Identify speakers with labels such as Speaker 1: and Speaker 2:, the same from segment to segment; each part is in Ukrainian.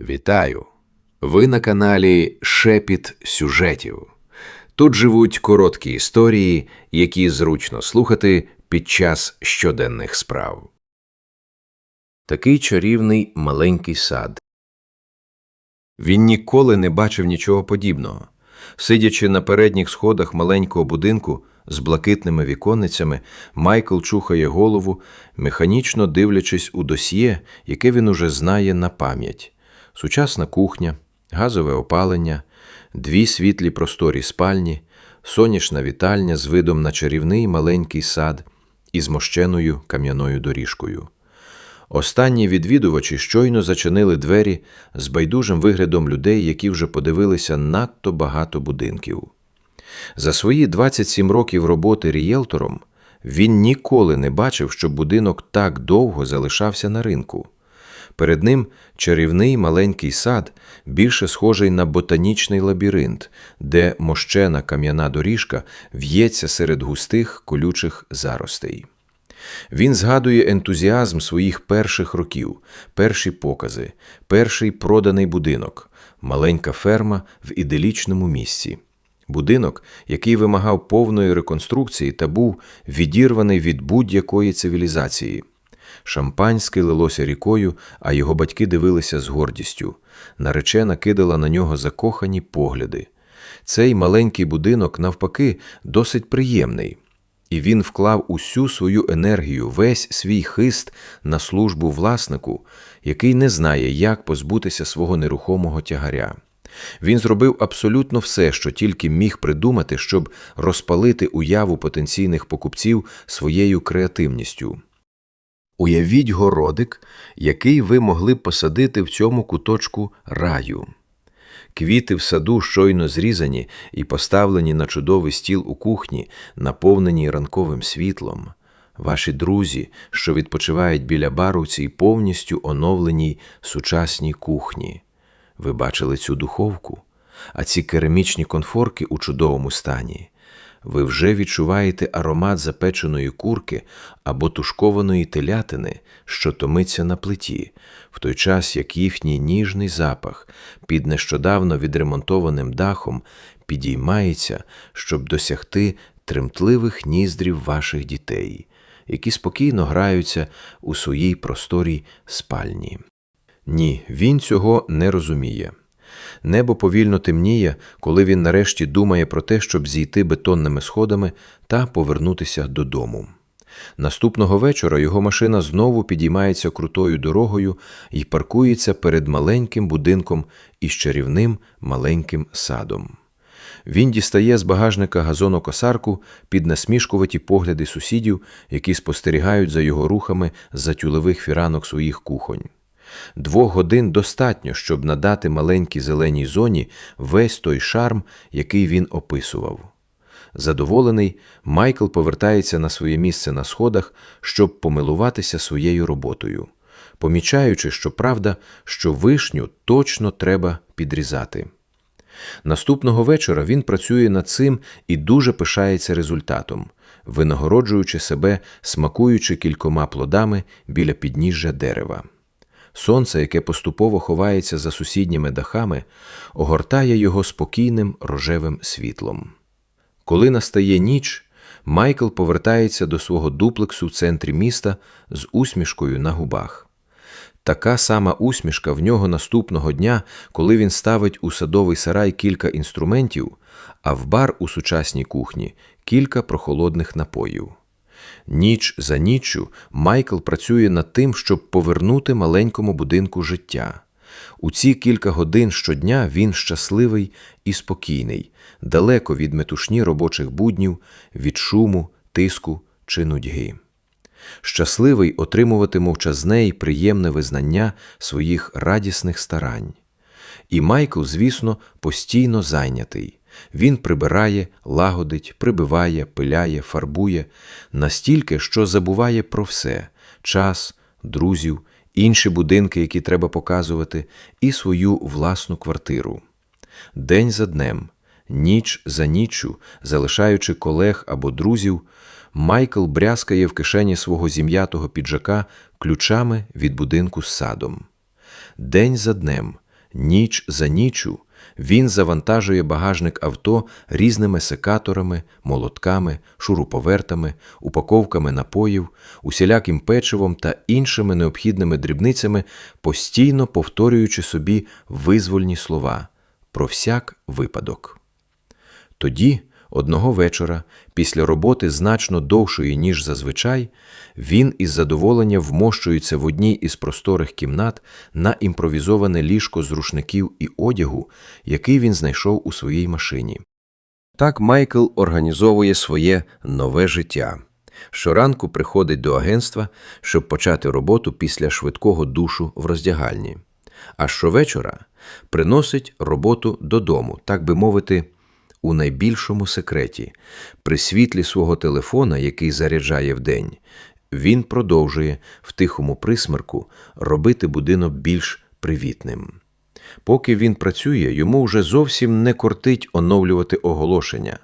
Speaker 1: Вітаю! Ви на каналі Шепіт сюжетів. Тут живуть короткі історії, які зручно слухати під час щоденних справ. Такий чарівний маленький сад. Він ніколи не бачив нічого подібного. Сидячи на передніх сходах маленького будинку з блакитними віконницями, Майкл чухає голову, механічно дивлячись у досьє, яке він уже знає на пам'ять. Сучасна кухня, газове опалення, дві світлі просторі спальні, сонячна вітальня з видом на чарівний маленький сад із мощеною кам'яною доріжкою. Останні відвідувачі щойно зачинили двері з байдужим виглядом людей, які вже подивилися надто багато будинків. За свої 27 років роботи рієлтором він ніколи не бачив, щоб будинок так довго залишався на ринку. Перед ним чарівний маленький сад, більше схожий на ботанічний лабіринт, де мощена кам'яна доріжка в'ється серед густих колючих заростей. Він згадує ентузіазм своїх перших років, перші покази, перший проданий будинок, маленька ферма в іделічному місці. Будинок, який вимагав повної реконструкції та був відірваний від будь-якої цивілізації. Шампанське лилося рікою, а його батьки дивилися з гордістю. Наречена кидала на нього закохані погляди. Цей маленький будинок, навпаки, досить приємний, і він вклав усю свою енергію, весь свій хист на службу власнику, який не знає, як позбутися свого нерухомого тягаря. Він зробив абсолютно все, що тільки міг придумати, щоб розпалити уяву потенційних покупців своєю креативністю. Уявіть городик, який ви могли посадити в цьому куточку раю. Квіти в саду щойно зрізані і поставлені на чудовий стіл у кухні, наповнені ранковим світлом. Ваші друзі, що відпочивають біля бару цій повністю оновленій сучасній кухні. Ви бачили цю духовку, а ці керамічні конфорки у чудовому стані. Ви вже відчуваєте аромат запеченої курки або тушкованої телятини, що томиться на плиті, в той час як їхній ніжний запах під нещодавно відремонтованим дахом підіймається, щоб досягти тремтливих ніздрів ваших дітей, які спокійно граються у своїй просторій спальні. Ні, він цього не розуміє. Небо повільно темніє, коли він нарешті думає про те, щоб зійти бетонними сходами та повернутися додому. Наступного вечора його машина знову підіймається крутою дорогою і паркується перед маленьким будинком із чарівним маленьким садом. Він дістає з багажника газонокосарку під насмішкуваті погляди сусідів, які спостерігають за його рухами з-за тюлевих фіранок своїх кухонь. Двох годин достатньо, щоб надати маленькій зеленій зоні весь той шарм, який він описував. Задоволений, Майкл повертається на своє місце на сходах, щоб помилуватися своєю роботою, помічаючи, що правда, що вишню точно треба підрізати. Наступного вечора він працює над цим і дуже пишається результатом, винагороджуючи себе, смакуючи кількома плодами біля підніжжя дерева. Сонце, яке поступово ховається за сусідніми дахами, огортає його спокійним рожевим світлом. Коли настає ніч, Майкл повертається до свого дуплексу в центрі міста з усмішкою на губах. Така сама усмішка в нього наступного дня, коли він ставить у садовий сарай кілька інструментів, а в бар у сучасній кухні кілька прохолодних напоїв. Ніч за ніччю Майкл працює над тим, щоб повернути маленькому будинку життя. У ці кілька годин щодня він щасливий і спокійний, далеко від метушні робочих буднів, від шуму, тиску чи нудьги. Щасливий отримувати мовчазне й приємне визнання своїх радісних старань. І Майкл, звісно, постійно зайнятий. Він прибирає, лагодить, прибиває, пиляє, фарбує настільки, що забуває про все час, друзів, інші будинки, які треба показувати, і свою власну квартиру. День за днем, ніч за ніччю, залишаючи колег або друзів, Майкл брязкає в кишені свого зім'ятого піджака ключами від будинку з садом. День за днем
Speaker 2: Ніч за нічю він завантажує багажник авто різними секаторами, молотками, шуруповертами, упаковками напоїв, усіляким печивом та іншими необхідними дрібницями, постійно повторюючи собі визвольні слова про всяк випадок. Тоді, одного вечора, після роботи значно довшої, ніж зазвичай, він із задоволення вмощується в одній із просторих кімнат на імпровізоване ліжко з рушників і одягу, який він знайшов у своїй машині. Так Майкл організовує своє нове життя. Щоранку приходить до агентства, щоб почати роботу після швидкого душу в роздягальні. А щовечора приносить роботу додому, так би мовити, у найбільшому секреті. При світлі свого телефона, який заряджає вдень, він продовжує в тихому присмерку робити будинок більш привітним. Поки він працює, йому вже зовсім не кортить оновлювати оголошення,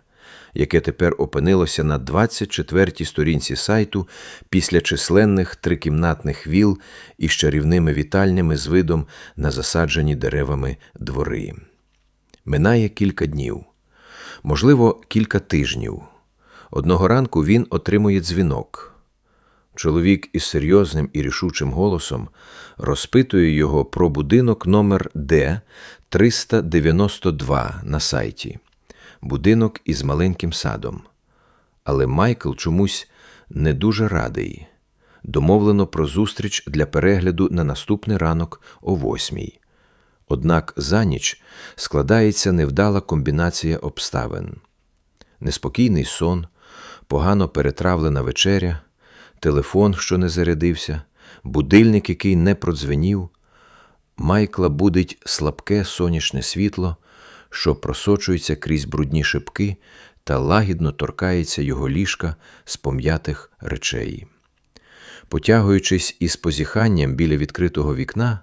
Speaker 2: яке тепер опинилося на 24-й сторінці сайту після численних трикімнатних віл із чарівними вітальнями з видом на засаджені деревами двори. Минає кілька днів, можливо, кілька тижнів. Одного ранку він отримує дзвінок. Чоловік із серйозним і рішучим голосом розпитує його про будинок номер Д 392 на сайті. Будинок із маленьким садом. Але Майкл чомусь не дуже радий. Домовлено про зустріч для перегляду на наступний ранок о восьмій. Однак за ніч складається невдала комбінація обставин. Неспокійний сон, погано перетравлена вечеря, телефон, що не зарядився, будильник, який не продзвенів. Майкла будить слабке сонячне світло, що просочується крізь брудні шибки та лагідно торкається його ліжка з пом'ятих речей. Потягуючись із позіханням біля відкритого вікна,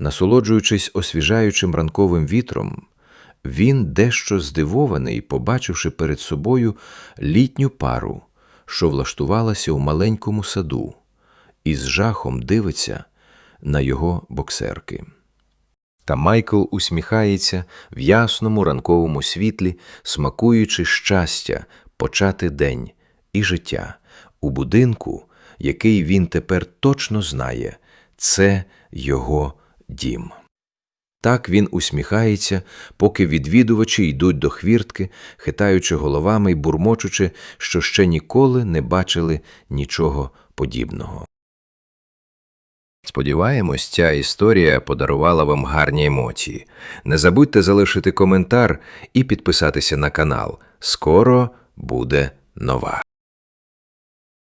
Speaker 2: насолоджуючись освіжаючим ранковим вітром, він дещо здивований, побачивши перед собою літню пару, що влаштувалася у маленькому саду, і з жахом дивиться на його боксерки. Та Майкл усміхається в ясному ранковому світлі, смакуючи щастя почати день і життя у будинку, який він тепер точно знає, це його дім. Так він усміхається, поки відвідувачі йдуть до хвіртки, хитаючи головами й бурмочучи, що ще ніколи не бачили нічого подібного. Сподіваємось, ця історія подарувала вам гарні емоції. Не забудьте залишити коментар і підписатися на канал. Скоро буде нова.